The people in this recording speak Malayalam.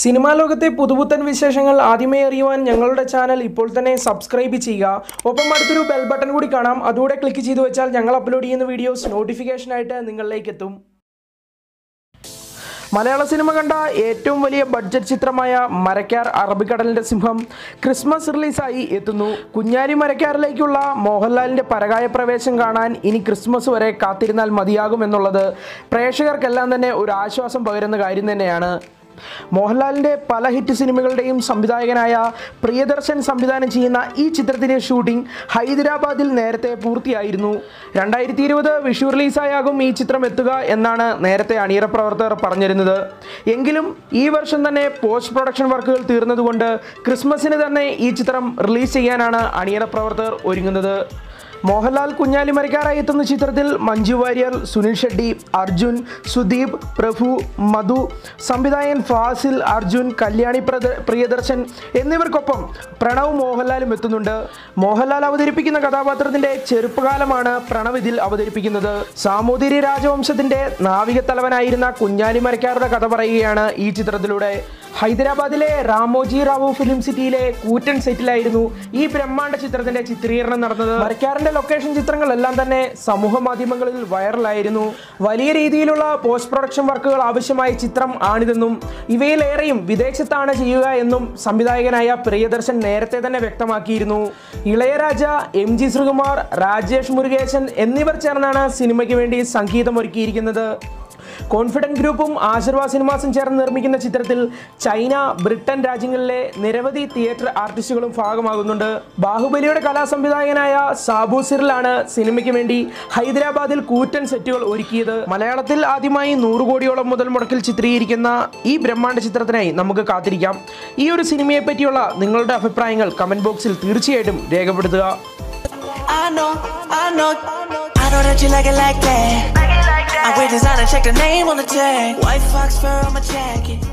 സിനിമാ ലോകത്തെ പുതുപുത്തൻ വിശേഷങ്ങൾ ആദ്യമേ അറിയുവാൻ ഞങ്ങളുടെ ചാനൽ ഇപ്പോൾ തന്നെ സബ്സ്ക്രൈബ് ചെയ്യുക. ഒപ്പം അടുത്തൊരു ബെൽ ബട്ടൺ കൂടി കാണാം. അതുകൂടെ ക്ലിക്ക് ചെയ്തു വെച്ചാൽ ഞങ്ങൾ അപ്ലോഡ് ചെയ്യുന്ന വീഡിയോസ് നോട്ടിഫിക്കേഷനായിട്ട് നിങ്ങളിലേക്ക് എത്തും. മലയാള സിനിമ കണ്ട ഏറ്റവും വലിയ ബഡ്ജറ്റ് ചിത്രമായ മരക്കാർ അറബിക്കടലിന്റെ സിംഹം ക്രിസ്മസ് റിലീസായി എത്തുന്നു. കുഞ്ഞാലി മരക്കാറിലേക്കുള്ള മോഹൻലാലിന്റെ പരകായ പ്രവേശം കാണാൻ ഇനി ക്രിസ്മസ് വരെ കാത്തിരുന്നാൽ മതിയാകുമെന്നുള്ളത് പ്രേക്ഷകർക്കെല്ലാം തന്നെ ഒരു ആശ്വാസം പകരുന്ന കാര്യം തന്നെയാണ്. മോഹൻലാലിന്റെ പല ഹിറ്റ് സിനിമകളുടെയും സംവിധായകനായ പ്രിയദർശൻ സംവിധാനം ചെയ്യുന്ന ഈ ചിത്രത്തിന്റെ ഷൂട്ടിംഗ് ഹൈദരാബാദിൽ നേരത്തെ പൂർത്തിയായിരുന്നു. രണ്ടായിരത്തി ഇരുപത് വിഷു റിലീസായാകും ഈ ചിത്രം എത്തുക എന്നാണ് നേരത്തെ അണിയറ പ്രവർത്തകർ പറഞ്ഞിരുന്നത്. എങ്കിലും ഈ വർഷം തന്നെ പോസ്റ്റ് പ്രൊഡക്ഷൻ വർക്കുകൾ തീർന്നതുകൊണ്ട് ക്രിസ്മസിന് തന്നെ ഈ ചിത്രം റിലീസ് ചെയ്യാനാണ് അണിയറ പ്രവർത്തകർ ഒരുങ്ങുന്നത്. മോഹൻലാൽ കുഞ്ഞാലി മരിക്കാറായി എത്തുന്ന ചിത്രത്തിൽ മഞ്ജു വാര്യർ സുനിൽ ഷെട്ടി അർജുൻ സുദീപ് പ്രഭു മധു സംവിധായകൻ ഫാസിൽ അർജുൻ കല്യാണി പ്രിയദർശൻ എന്നിവർക്കൊപ്പം പ്രണവ് മോഹൻലാലും എത്തുന്നുണ്ട്. മോഹൻലാൽ അവതരിപ്പിക്കുന്ന കഥാപാത്രത്തിന്റെ ചെറുപ്പകാലമാണ് പ്രണവ് ഇതിൽ അവതരിപ്പിക്കുന്നത്. സാമൂതിരി രാജവംശത്തിന്റെ നാവികത്തലവനായിരുന്ന കുഞ്ഞാലി മരക്കാരുടെ കഥ പറയുകയാണ് ഈ ചിത്രത്തിലൂടെ. ഹൈദരാബാദിലെ രാമോജി റാവു ഫിലിം സിറ്റിയിലെ കൂറ്റൻ സെറ്റിലായിരുന്നു ഈ ബ്രഹ്മാണ്ഡ ചിത്രത്തിന്റെ ചിത്രീകരണം നടന്നത്. വരയ്ക്കാറിന്റെ ലൊക്കേഷൻ ചിത്രങ്ങളെല്ലാം തന്നെ സമൂഹ മാധ്യമങ്ങളിൽ വൈറലായിരുന്നു. വലിയ രീതിയിലുള്ള പോസ്റ്റ് പ്രൊഡക്ഷൻ വർക്കുകൾ ആവശ്യമായ ചിത്രം ആണിതെന്നും ഇവയിലേറെയും വിദേശത്താണ് ചെയ്യുക എന്നും സംവിധായകനായ പ്രിയദർശൻ നേരത്തെ തന്നെ വ്യക്തമാക്കിയിരുന്നു. ഇളയരാജ എം ജി ശ്രീകുമാർ രാജേഷ് മുരുകേശൻ എന്നിവർ ചേർന്നാണ് സിനിമയ്ക്ക് വേണ്ടി സംഗീതമൊരുക്കിയിരിക്കുന്നത്. കോൺഫിഡന്റ് ഗ്രൂപ്പും ആശീർവാദ് സിനിമാസും ചേർന്ന് നിർമ്മിക്കുന്ന ചിത്രത്തിൽ ചൈന ബ്രിട്ടൻ രാജ്യങ്ങളിലെ നിരവധി തിയേറ്റർ ആർട്ടിസ്റ്റുകളും ഭാഗമാകുന്നുണ്ട്. ബാഹുബലിയുടെ കലാസംവിധായകനായ സാബു സിറിലാണ് സിനിമയ്ക്ക് വേണ്ടി ഹൈദരാബാദിൽ കൂറ്റൻ സെറ്റുകൾ ഒരുക്കിയത്. മലയാളത്തിൽ ആദ്യമായി നൂറ് കോടിയോളം മുതൽ മുടക്കിൽ ചിത്രീകരിക്കുന്ന ഈ ബ്രഹ്മാണ്ഡ ചിത്രത്തിനായി നമുക്ക് കാത്തിരിക്കാം. ഈ ഒരു സിനിമയെ പറ്റിയുള്ള നിങ്ങളുടെ അഭിപ്രായങ്ങൾ കമന്റ് ബോക്സിൽ തീർച്ചയായിട്ടും രേഖപ്പെടുത്തുക. I know, I know, I know that you like it like that. I wear designer, check the name on the tag. White fox fur on my jacket.